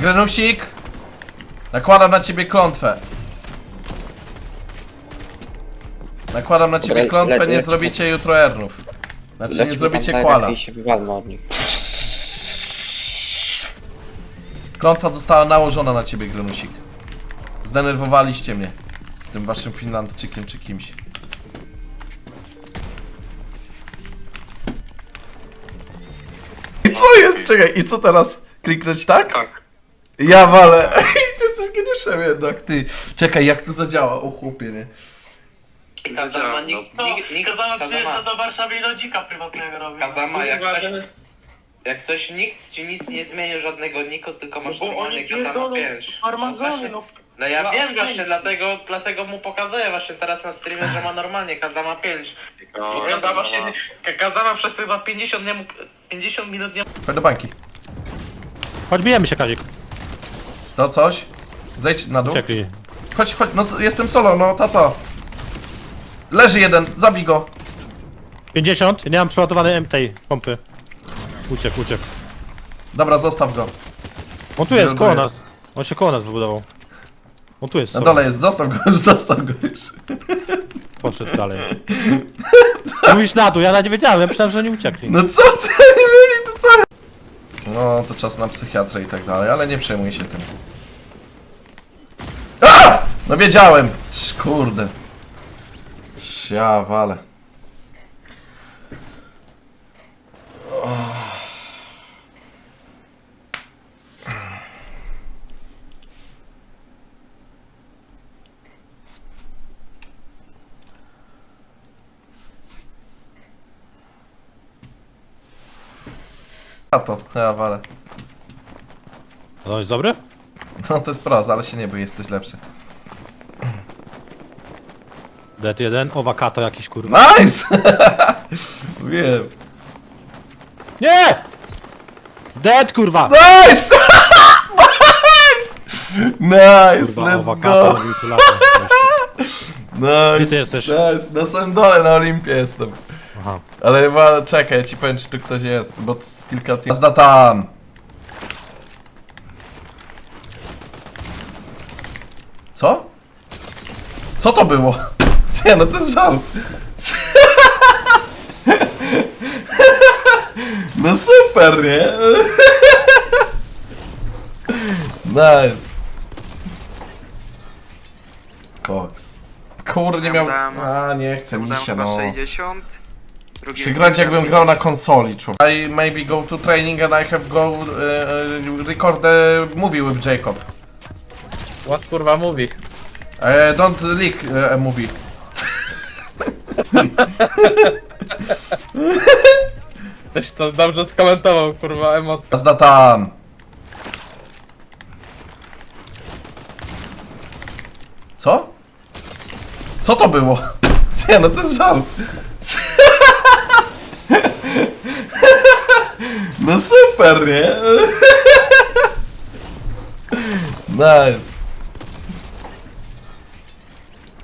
Grenusik! Nakładam na ciebie klątwę. Nakładam na ciebie klątwę, le- nie zrobicie jutro ernów. Znaczy nie zrobicie kwala. Cyrex i się wywalmy od nich. Klątwa została nałożona na ciebie, Grenusik. Zdenerwowaliście mnie. Z tym waszym Finlandczykiem czy kimś. I co jest? Czekaj, i co teraz? Kliknąć tak? Tak. Ja walę. Ej, ty jesteś geniuszem jednak, ty. Czekaj, jak to zadziała? O chłopie, nie? Kazama, No, nikt, no, nikt, nikt, Kazama przyjeżdża do Warszawy i lodzika prywatnego robi. Kazama, jak coś, jak coś nikt ci nic nie zmieni, żadnego niku, tylko masz bo normalnie oni Kazama pierdolą 5. Farmazony, no. No ja No, wiem okej. właśnie, dlatego, dlatego mu pokazuję właśnie teraz na streamie, że ma normalnie Kazama 5. Bo Kazama, się, Kazama przez chyba 50, nie mógł, 50 minut nie Chodź do bańki. Chodź, bijemy się, Kazik. Sto coś? Zejdź na dół. Uciekli. Chodź, chodź, no jestem solo, no tato. Leży jeden, zabij go. 50, nie mam przeładowanej M tej pompy. Uciekł, uciekł. Dobra, zostaw go. On tu jest, koło Ląduje. nas. On się koło nas wybudował. On tu jest, Na sorry. dole jest, zostaw go już, zostaw go już. Poszedł dalej. Mówisz na dół, ja nawet nie wiedziałem, ja myślałem, że oni uciekli. No co ty, nie mieli, to co? No, to czas na psychiatrę i tak dalej, ale nie przejmuj się tym. No wiedziałem! Kurde. Walę. A to, ja walę. No jest dobry? No to jest prost, ale się nie bój, jesteś lepszy. Dead 1, o wakato jakiś kurwa. Nice! Wiem. Nie! Dead kurwa! Nice! nice! Nice, Kurwa, let's wakato go! robił tu latem. Nice, Gdzie ty jesteś? nice, na samym dole na Olimpie jestem. Aha. Ale chyba, czekaj, ja ci powiem, czy tu ktoś jest, bo to jest kilka team. Zda tam! Co? Co to było? Nie, no to jest żal. No super, nie? Nice. Koks. Kurde, nie miał... A, nie chcę mi Dam się, chyba no. 60. Drugi Przygrać jakbym grał na konsoli, człowiek. I maybe go to training and I have go uh, record the movie with Jacob. What kurwa mówi? Uh, don't leak uh, a movie. Ktoś to dobrze skomentował, kurwa, emotka. Jazda tam. Co? Co to było? Nie, no to jest żal. No super, nie? Nice.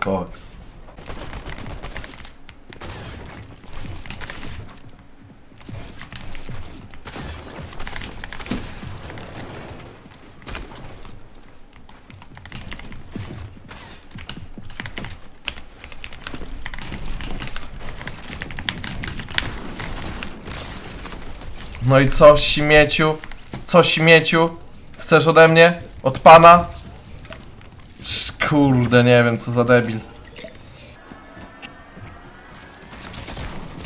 Koks. No i co, śmieciu? Co, śmieciu? Chcesz ode mnie? Od pana? Kurde, nie wiem, co za debil.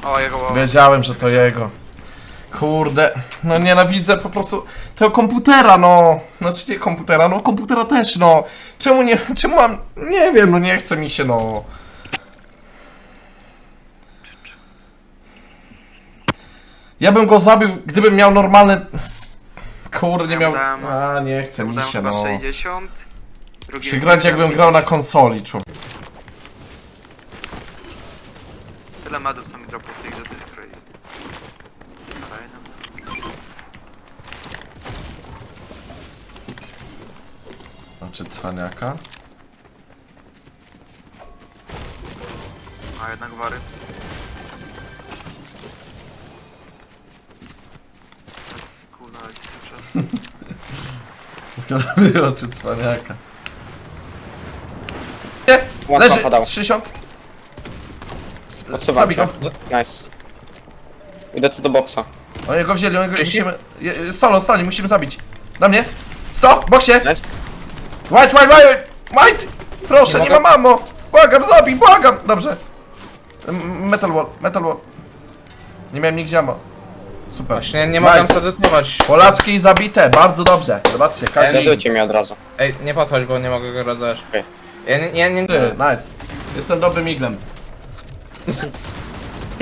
O, jego łowa. Wiedziałem, że to jego. Kurde, no nienawidzę po prostu tego komputera, no. Znaczy nie komputera, no komputera też, no. Czemu nie, czemu mam, nie wiem, no nie chce mi się, no. Ja bym go zabił, gdybym miał normalne... Kurde, nie miał... Dam- A, nie chce mi się, no. 60. Drugi Przygrać jakbym grał na konsoli, człowiek. Tyle medów co mi dropło w tej grze, to jest crazy. Fajne. Znaczy cwaniaka. A jednak Warys. Robię oczy cwaniaka. Nie! Łatwo Leży! padał. 60. Odsuwam Zabij się. go. Nice. Idę tu do boksa. Oni go wzięli, oni go Jeśli- musimy... je- Solo, stali, musimy zabić. Na mnie! Stop! Boksie! Nice. White, white, white! White! Proszę, nie, Nie ma mogę. mamo! Błagam, zabij, błagam! Dobrze. M- Metal wall, metal wall. Nie miałem nigdzie ammo. Super. Właśnie nie mogę Nice. zedytować. Polaczki zabite, bardzo dobrze. Zobaczcie, każdy... Zerujcie mi od razu. Ej, nie podchodź, bo nie mogę go rozegrać. Okej. Ja nie, ja nie... Ty, Nice. Jestem dobrym iglem.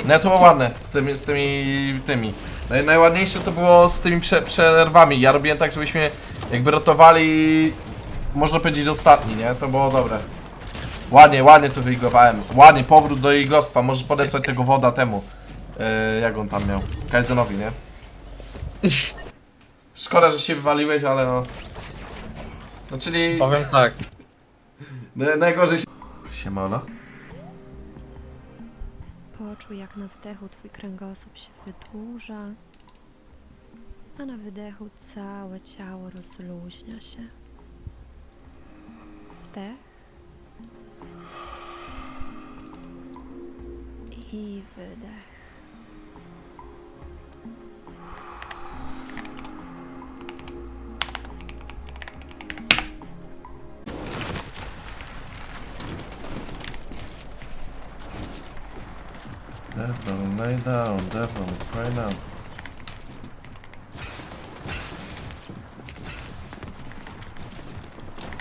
Nie, to było ładne z tymi, z tymi, tymi. Naj, najładniejsze to było z tymi prze, przerwami. Ja robiłem tak, żebyśmy jakby rotowali, można powiedzieć ostatni, nie? To było dobre. Ładnie, ładnie to wyiglowałem. Ładnie, powrót do iglostwa. Możesz podesłać tego woda temu. Yy, jak on tam miał? Kaizenowi, nie? Szkoda, że się wywaliłeś, ale no... No czyli... Powiem tak. Na- Najgorzej się... Siemano. Poczuj, jak na wdechu twój kręgosłup się wydłuża, a na wydechu całe ciało rozluźnia się. Wdech i wydech. Devil, lay down, devil, pray now.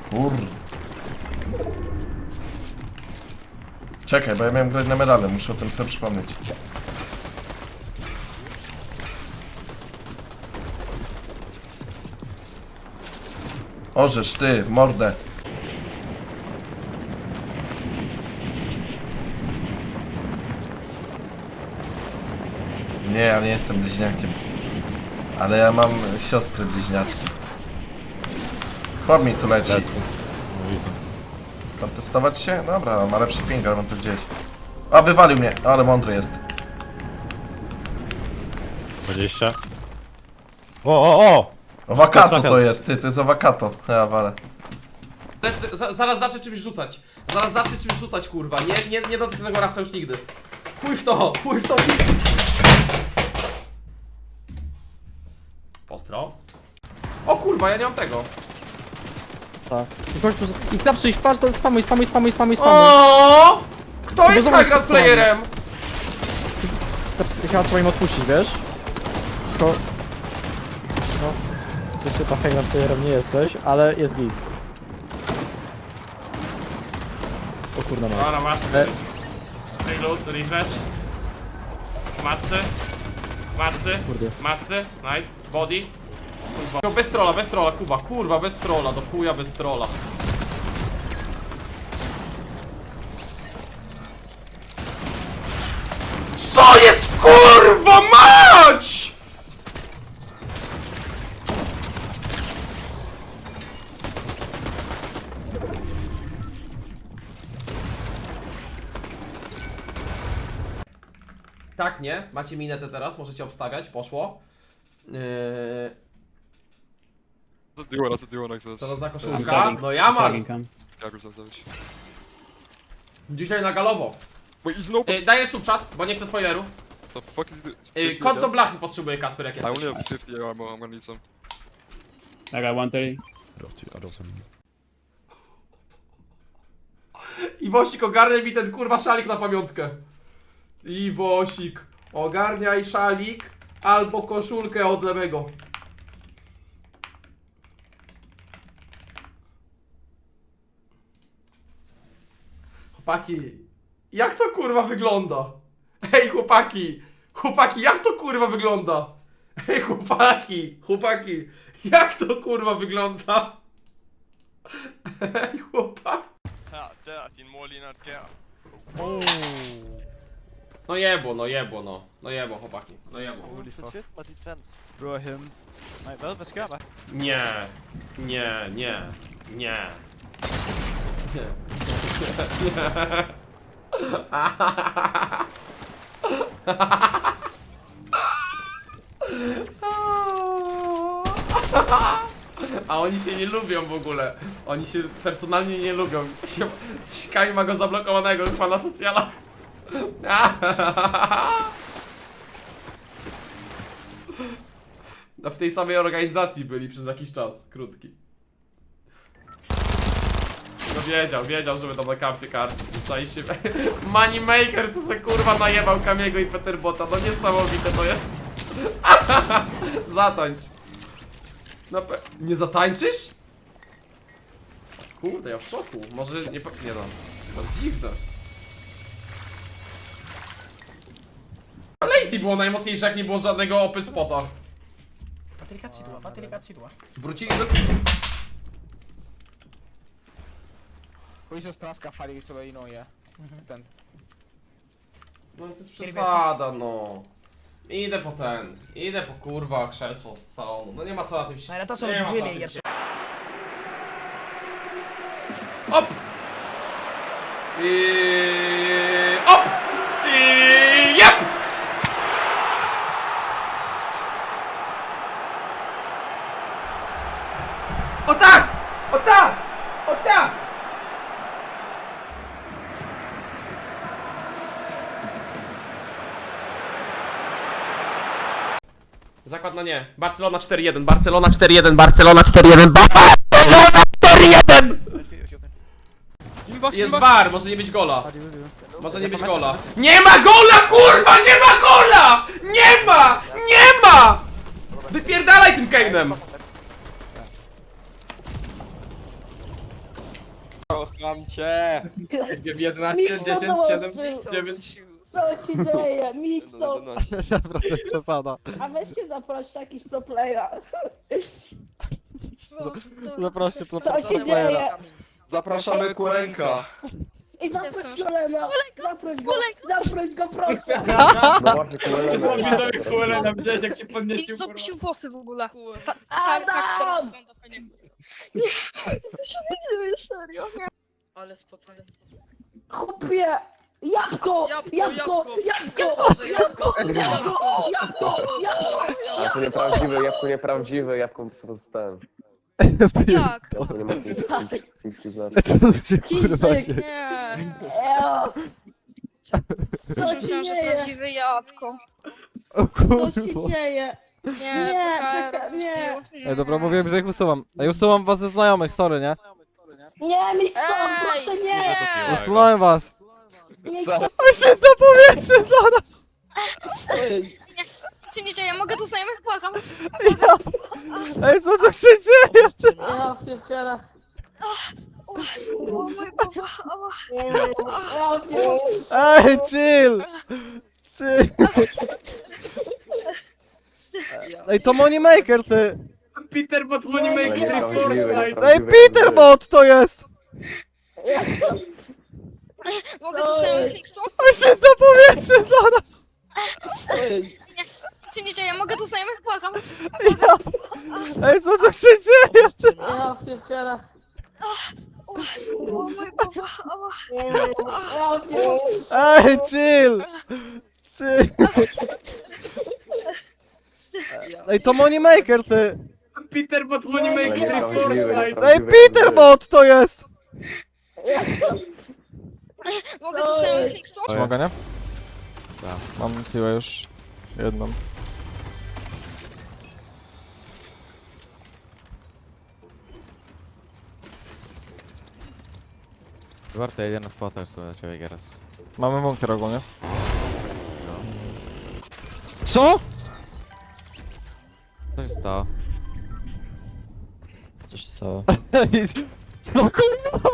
Kur... Czekaj, bo ja miałem grać na medale, muszę o tym sobie przypomnieć. Orzesz ty, w mordę. Nie, ja nie jestem bliźniakiem. Ale ja mam siostry bliźniaczki. Chłop mi tu leci. Kontestować się? Dobra, ma lepszy ping, ale mam to gdzieś. A, wywalił mnie, ale mądry jest. 20. O, o, o! Owakato to jest, ty, to jest owakato. Ja walę. Zaraz- za- Zaraz zacznę czymś rzucać. Zaraz zacznę czymś rzucać, kurwa. Nie, nie, nie dotyknę tego rafta już nigdy. Chuj w to, chuj w to. Postro. O kurwa, ja nie mam tego. Tak. Chodź tu, i klapsuj ich, patrz, to spamuj, spamuj, spamuj, spamuj, spamuj. O! Kto jest zobacz, high ground skapsowany. playerem? Chyba trzeba im odpuścić, wiesz? Tylko... No... Ty chyba hejland playerem nie jesteś, ale jest git. O kurna ma. Dobra, masz. E. Reload, refresh. Macy. Macy. Macy. Nice. Body. Kurwa. Bez trolla, bez trolla, Kuba. Kurwa, bez trolla. Do chuja bez trolla. Co jest kurwa Tak, nie? Macie minetę teraz, możecie obstawiać, poszło. Yy, Zadyła, zadyła jak to jest. co to za koszulka? No ja mam! Jak już zazdałeś. Dzisiaj na galowo. Wait, he's no... Yy, daję subchat, bo nie chcę spoilerów. The fuck is this? Yy, kod do blachy potrzebuję, Kasper, jak I only jesteś. have 50 ammo, I'm gonna need some. Iwosik, ogarniaj mi ten kurwa szalik na pamiątkę. Iwosik, ogarniaj szalik albo koszulkę od lewego. Chłopaki, jak to kurwa wygląda? Ej chłopaki, chłopaki, jak to kurwa wygląda? Ej chłopaki, chłopaki, jak to kurwa wygląda? Ej chłopaki. No jebło, no jebło, no. No jebło, chłopaki. No jebło. Nie, nie, nie, nie. Nie. Nie. A oni się nie lubią w ogóle. Oni się personalnie nie lubią. Się- Kai ma go zablokowanego chyba na socjalach. No w tej samej organizacji byli przez jakiś czas, krótki. No wiedział, wiedział, że będą na kampie karty. Czai się. Moneymaker to se kurwa najebał Kamiego i Peterbota. No niesamowite to jest. Zatańcz. No pe... Nie zatańczysz? Kurde, ja w szoku. Może nie... Nie no. To dziwne. A Lazy było najmocniejsze, jak nie było żadnego opy spota. Wrócili do... Questo sta scaffali che solo di noi, eh. Attento. No to jest przesada, no. Idę po ten. Idę po kurwa krzesło z salonu. No nie ma co na tym się... Nie ma co na tym się... Op! I... O tak! O tak! O tak! Zakład na nie. Barcelona 4-1, Barcelona 4-1, Barcelona 4-1, Barcelona 4-1! Jest bar, może nie być gola. Może nie być gola. Nie ma gola, kurwa! Nie ma gola! Nie ma! Nie ma! Wypierdalaj tym Kane'em! Mam cię! 11, 10, 7, 9. Co się dzieje? Mikso! Dobra, to jest przesada. A weź się zaproś jakiś proplaya. Zaproście tu na Co się dzieje? Zapraszamy Kurenka. I zaproś Jolena! Zaproś go! Zaproś go, proszę! No właśnie, Mówi to mi kule na widziałeś jak się podniecił. kurwa. Zobsił włosy w ogóle. Adam! Nie, co się nie dzieje, serio? Ale spocony. Chłopie! Jabłko! Jabłko! Jabłko! Jabłko! Jabłko! Jabłko! Jabłko! Jabłko nieprawdziwe, jabłko nieprawdziwe, jabłko co dostałem. Jak? Jabłko nie ma chińskich znaczy. Co się kurwa Chińczyk! dzieje? Nie. Eo. Co się dzieje? jabłko. O Co się kurwa. dzieje? Nie, Nie, czekaj, nie. Ej, dobra, mówiłem, że ich usuwam. Ej, usuwam was ze znajomych, sorry, nie? Nie, Mikso, Ej! proszę nie! Usunąłem was. Mikso, On się na powietrze zaraz. Nic się nie dzieje, mogę do znajomych, błagam. Ej, co tu się dzieje? ja pierdzielę. O, ała. Ja pierdzielę. Ej, chill. Chill. Ej, to Moneymaker, ty. Peter bot Moneymaker i Fortnite. Ej, Peterbot to jest. Mogę Co do znajomych, jest? Miksu? On się na powietrze zaraz. Nic się nie dzieje, mogę do znajomych, błagam. Ej, co tu się dzieje? Ja pierdzielę. O, głowa, ała. Ja pierdzielę. Ej, chill. Chill. Ej, to Moneymaker, ty. Peter bot Moneymaker i Fortnite. Ej, Peterbot to jest. Mogę znajomych, Miksu? Czy mogę, nie? Tak. Mam piłę już. Jedną. Warto jedzie na spota już sobie ciebie teraz. Mamy bunkier ogólnie. Co? Co się stało? Stało? Co kurwa?